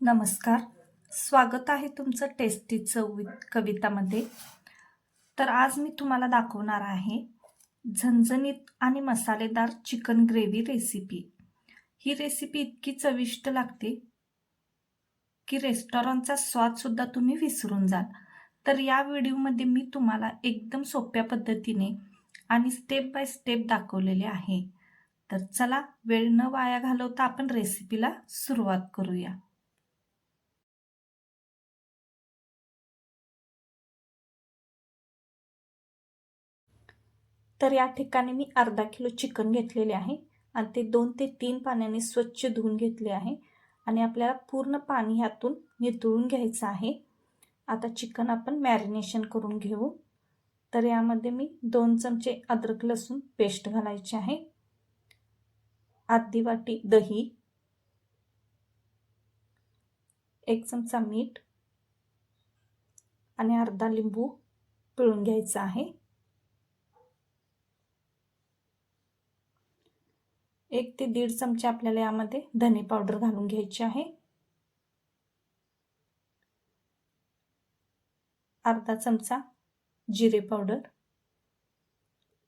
नमस्कार. स्वागत आहे तुमचं टेस्टी चव कवितामध्ये. तर आज मी तुम्हाला दाखवणार आहे झणझणीत आणि मसालेदार चिकन ग्रेव्ही रेसिपी ही रेसिपी इतकी चविष्ट लागते की रेस्टॉरंटचा स्वादसुद्धा तुम्ही विसरून जाल. तर या व्हिडिओमध्ये मी तुम्हाला एकदम सोप्या पद्धतीने आणि स्टेप बाय स्टेप दाखवलेले आहे. तर चला वेळ न वाया घालवता आपण रेसिपीला सुरुवात करूया. तर या ठिकाणी मी अर्धा किलो चिकन घेतलेले आहे आणि ते दोन ते तीन पाण्याने स्वच्छ धुवून घेतले आहे. आणि आपल्याला पूर्ण पाणी ह्यातून नितळून घ्यायचं आहे. आता चिकन आपण मॅरिनेशन करून घेऊ. तर यामध्ये मी दोन चमचे अद्रक लसूण पेस्ट घालायचे आहे. अर्धी वाटी दही. एक चमचा मीठ. आणि अर्धा लिंबू पिळून घ्यायचा आहे. एक ते दीड चमचे आपल्याला यामध्ये धने पावडर घालून घ्यायची आहे. अर्धा चमचा जिरे पावडर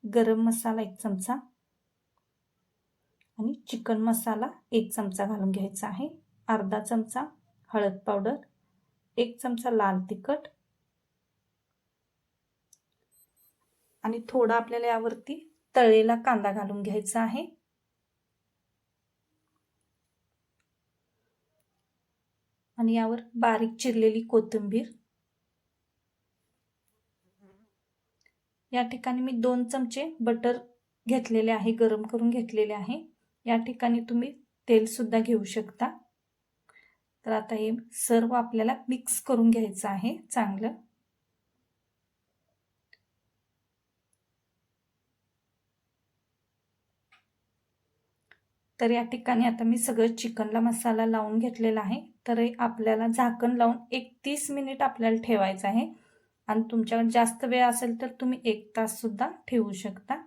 गरम मसाला एक चमचा आणि चिकन मसाला एक चमचा घालून घ्यायचा आहे. अर्धा चमचा हळद पावडर एक चमचा लाल तिखट आणि थोडा आपल्याला यावरती तळलेला कांदा घालून घ्यायचा आहे. आणि यावर बारीक चिरलेली कोथिंबीर. या ठिकाणी मी दोन चमचे बटर घेतलेले आहे गरम करून घेतलेले आहे. या ठिकाणी तुम्ही तेलसुद्धा घेऊ शकता. तर आता हे सर्व आपल्याला मिक्स करून घ्यायचं आहे चांगलं. तर या ठिकाणी आता मी सगळं चिकनला मसाला लावून घेतलेला आहे. तर आपल्याला झाकण लावून एक तीस मिनिट आपल्याला ठेवायचं आहे. आणि तुमच्याकडे जास्त वेळ असेल तर तुम्ही एक ताससुद्धा ठेवू शकता.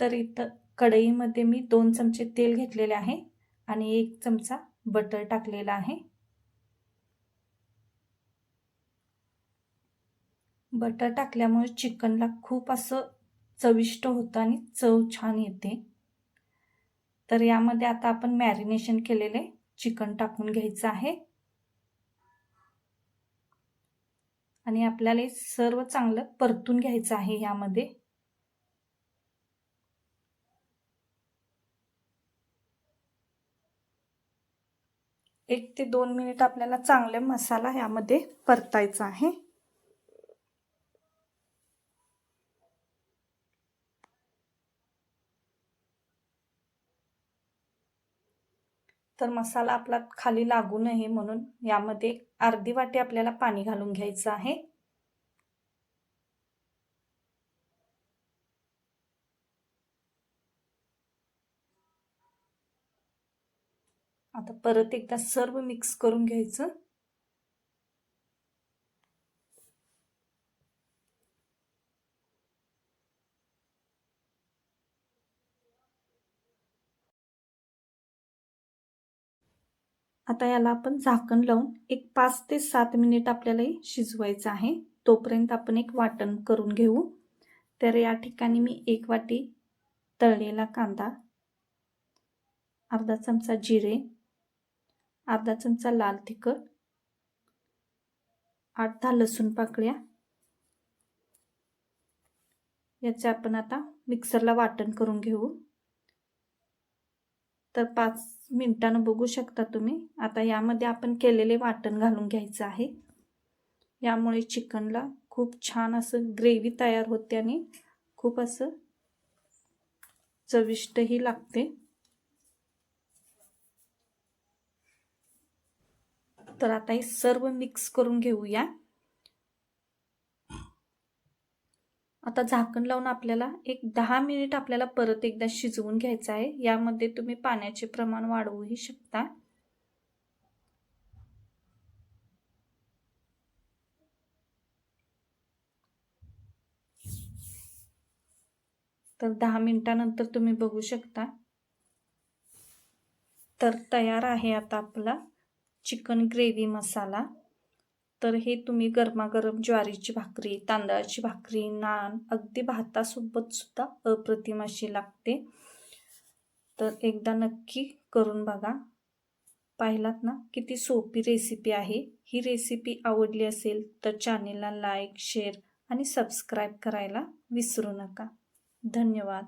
तर इथं कढईमध्ये मी दोन चमचे तेल घेतलेले आहे आणि एक चमचा बटर टाकलेला आहे. बटर टाकल्यामुळे चिकनला खूप असं चविष्ट होतं आणि चव छान येते. तर यामध्ये आता आपण मॅरिनेशन केलेले चिकन टाकून घ्यायचं आहे. आणि आपल्याला सर्व चांगलं परतून घ्यायचं आहे यामध्ये. एक ते दोन मिनिट आपल्याला चांगले मसाला यामध्ये परतायचा आहे. तर मसाला आपला खाली लागू नये म्हणून यामध्ये अर्धी वाटी आपल्याला पाणी घालून घ्यायचं आहे. आता परत एकदा सर्व मिक्स करून घ्यायचं. आता याला आपण झाकण लावून एक पाच ते सात मिनिट आपल्यालाही शिजवायचं आहे. तोपर्यंत आपण एक वाटण करून घेऊ. तर या ठिकाणी मी एक वाटी तळलेला कांदा अर्धा चमचा जिरे अर्धा चमचा लाल तिखट आठ दहा लसूण पाकळ्या. याचे आपण आता मिक्सरला वाटण करून घेऊ. तर पाच मिनटानं बघू शकता तुम्ही. आता यामध्ये आपण केलेले वाटण घालून घ्यायचं आहे. यामुळे चिकनला खूप छान असं ग्रेव्ही तयार होते आणि खूप असं चविष्टही लागते. तर आता हे सर्व मिक्स करून घेऊया. आता झाकण लावून आपल्याला एक दहा मिनिट आपल्याला परत एकदा शिजवून घ्यायचं आहे. यामध्ये तुम्ही पाण्याचे प्रमाण वाढवूही शकता. तर दहा मिनिटानंतर तुम्ही बघू शकता. तर तयार आहे आता आपला चिकन ग्रेव्ही मसाला. तर हे तुम्ही गरमागरम ज्वारीची भाकरी तांदळाची भाकरी नान अगदी भातासोबत सुद्धा अप्रतिम अशी लागते. तर एकदा नक्की करून बघा. पाहिलात ना किती सोपी रेसिपी आहे. ही रेसिपी आवडली असेल तर चॅनेलला लाईक शेअर आणि सबस्क्राईब करायला विसरू नका. धन्यवाद.